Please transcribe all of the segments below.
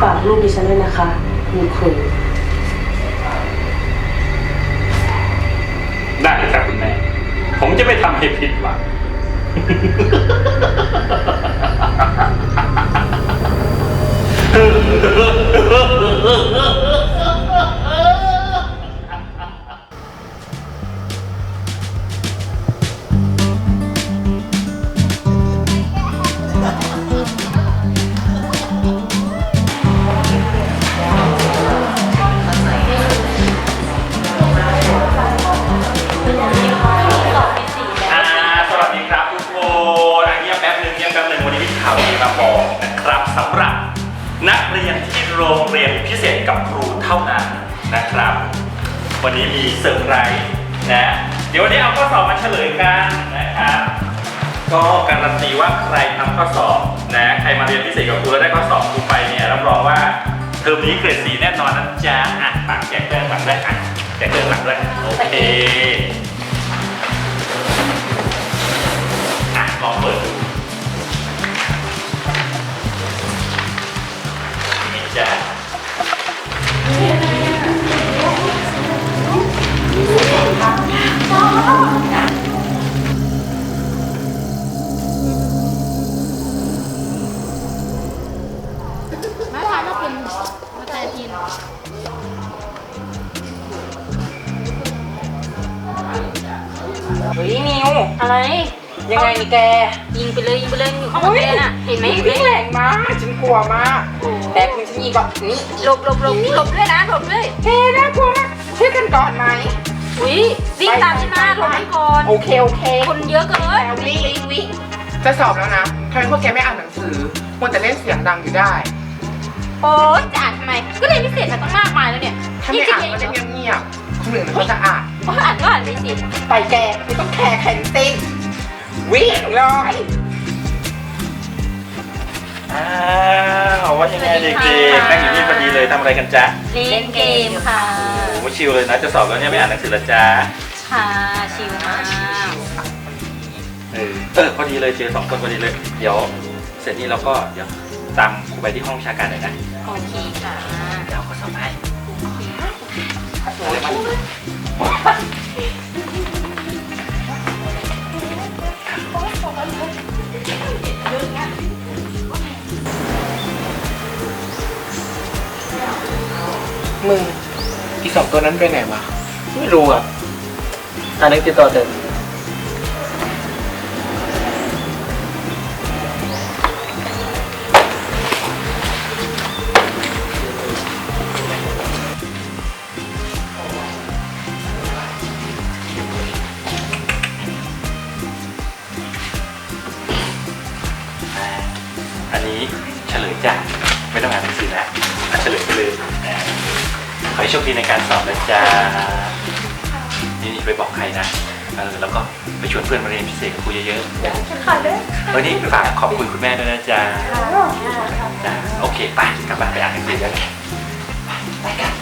ฝากลูกดิฉันด้วยนะคะคุณครู ได้เลยครับคุณแม่ ผมจะไม่ทำให้ผิดหวัง วันนี้มีเซอร์ไพรส์นะ เดี๋ยววันนี้เอาข้อสอบมาเฉลยกันนะครับ ก็การันตีว่าใครทำข้อสอบนะใครมาเรียนพิเศษกับครูแล้วได้ข้อสอบครูไปเนี่ยรับรองว่าเทอมนี้เกรดสีแน่นอนนะจ๊ะอะปากแจกเรื่องหลังด้อะแจกเรื่องหลังด้วยโอเคอะลองเปิดดู เฮ้ยนิวอะไร ยังไงนี่แก ยิงไปเลยยิงไปเลยอยู่ข้างบนเลยน่ะเห็นไหมมึงวิ่งแรงมากฉันกลัวมาก แต่คุณชนีก็นี่หลบหลบหลบหลบด้วยนะหลบด้วยแกน่ากลัวมากช่วยกันก่อนไหมอุ้ยวิ่งตามฉันมาหลบกันก่อนโอเคโอเคคนเยอะเกินแต่วิ่งวิ่งวิ่งจะสอบแล้วนะทำไมพวกแกไม่อ่านหนังสือมัวแต่เล่นเสียงดังอยู่ได้ โอ๊ยจะอ่าน ทำไมก็เรียนพิเศษมาตั้งมากมายแล้วเนี่ยถ้าไม่อ่านก็เล่นเงียบๆคนอื่นเขาจะอ่านก็อ่านก็อ่านไปสิไปแกไม่ต้องแคร์ใครทั้งสิ้นวิ่งเลยอ้าวว่ายังไงเด็กๆนั่งอยู่นี่พอดีเลยทำอะไรกันจ๊ะเล่นเกมค่ะโอ้ชิวเลยนะจะสอบแล้วเนี่ยไม่อ่านหนังสือละจ๊ะค่ะชิลมากเออเออพอดีเลยเจอสองคนพอดีเลย เดี๋ยว เสร็จนี้เราก็เดี๋ยวตามครูไปที่ห้องวิชาการหน่อยนะ โอเคค่ะเดี๋ยวเขาสอบให้อะไรมามึงอีสองตัวนั้นไปไหนวะไม่รู้อะอันนี้ติดต่อเถอ จ้ะไม่ต้องอ่านหนังสือนะอะเฉลยไปเลยนะขอให้โชคดีในการสอบนะจ๊ะนี่ไปบอกใครนะเออแล้วก็ไปชวนเพื่อนมาเรียนพิเศษกับครูเยอะๆเออนี่ฝากขอบคุณคุณแม่ด้วยนะจ๊ะจ้ะโอเคไปกลับบ้านไปอ่านหนังสือกันไปกัน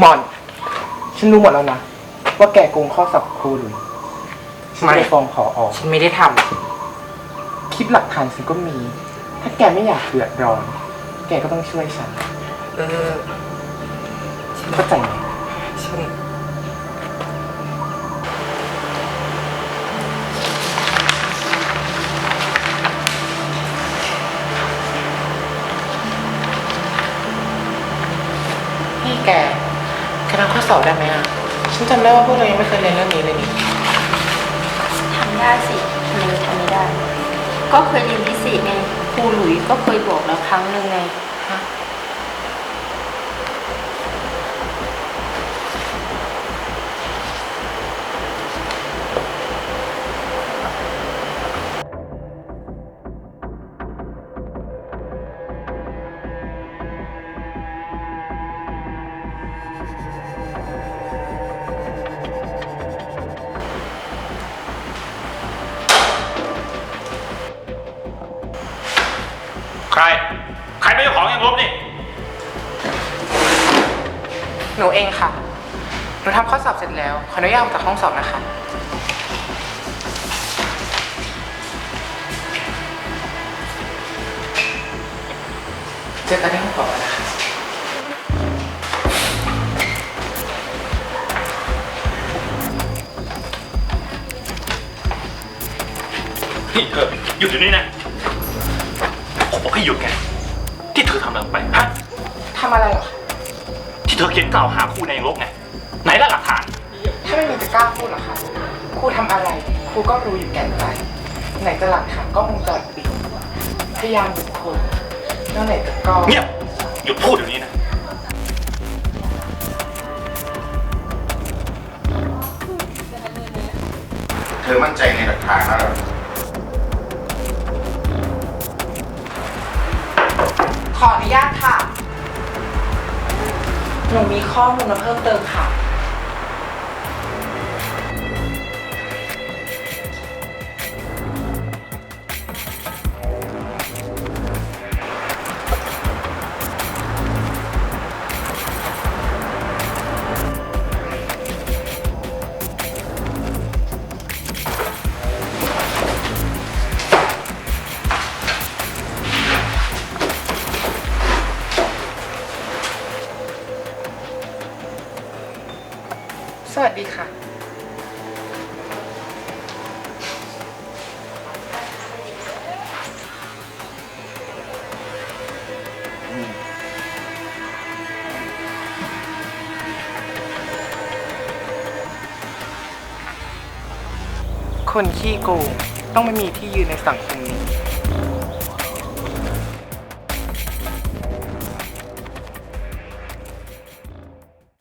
หมอน ฉันรู้หมดแล้วนะ ว่าแกโกงข้อสอบครูหรือฉันจะไปฟ้องผออฉันไม่ได้ทคลิปหลักฐานฉันก็มี ถ้าแกไม่อยากเดือดร้อน แกก็ต้องช่วยฉันำเออ เข้าใจไหมฉันนี่แก แกทำข้อสอบได้ไหมอะ ฉันจำได้ว่าพวกเรายังไม่เคยเรียนเรื่องนี้เลยนี่ ทำได้สิทำไมทำไม่ได้ ก็เคยเรียนพิเศษไงครูหลุยก็เคยบอกแล้วครั้งหนึ่งไงใค นี่หนูเองค่ะ หนูทำข้อสอบเสร็จแล้ว ขออนุญาตออกจากห้องสอบนะคะ เจอกันที่ห้องสอบแล้วนะคะ นี่เธอหยุดอยู่นี่นะผมบอกให้หยุดไงที่เธอทำอะไรลงไปฮะทำอะไรเหรอคะที่เธอเขียนกล่าวหาครูในรกไง ไหนล่ะหลักฐาน ถ้าไม่มีจะกล้าพูดเหรอคะครูทำอะไรครูก็รู้อยู่แก่ใจ ไหนจะหลักฐานกล้องวงจรปิดพยานบุคคลแล้วไหนจะกล้อง เงียบหยุดพูดเดี๋ยวนี้นะ เธอมั่นใจในหลักฐานแล้วเหรอขออนุญาตค่ะ หนูมีข้อมูลมาเพิ่มเติมค่ะ วัสดีค่ะคนขี้โกงต้องไม่มีที่ยืนในสังคมนี้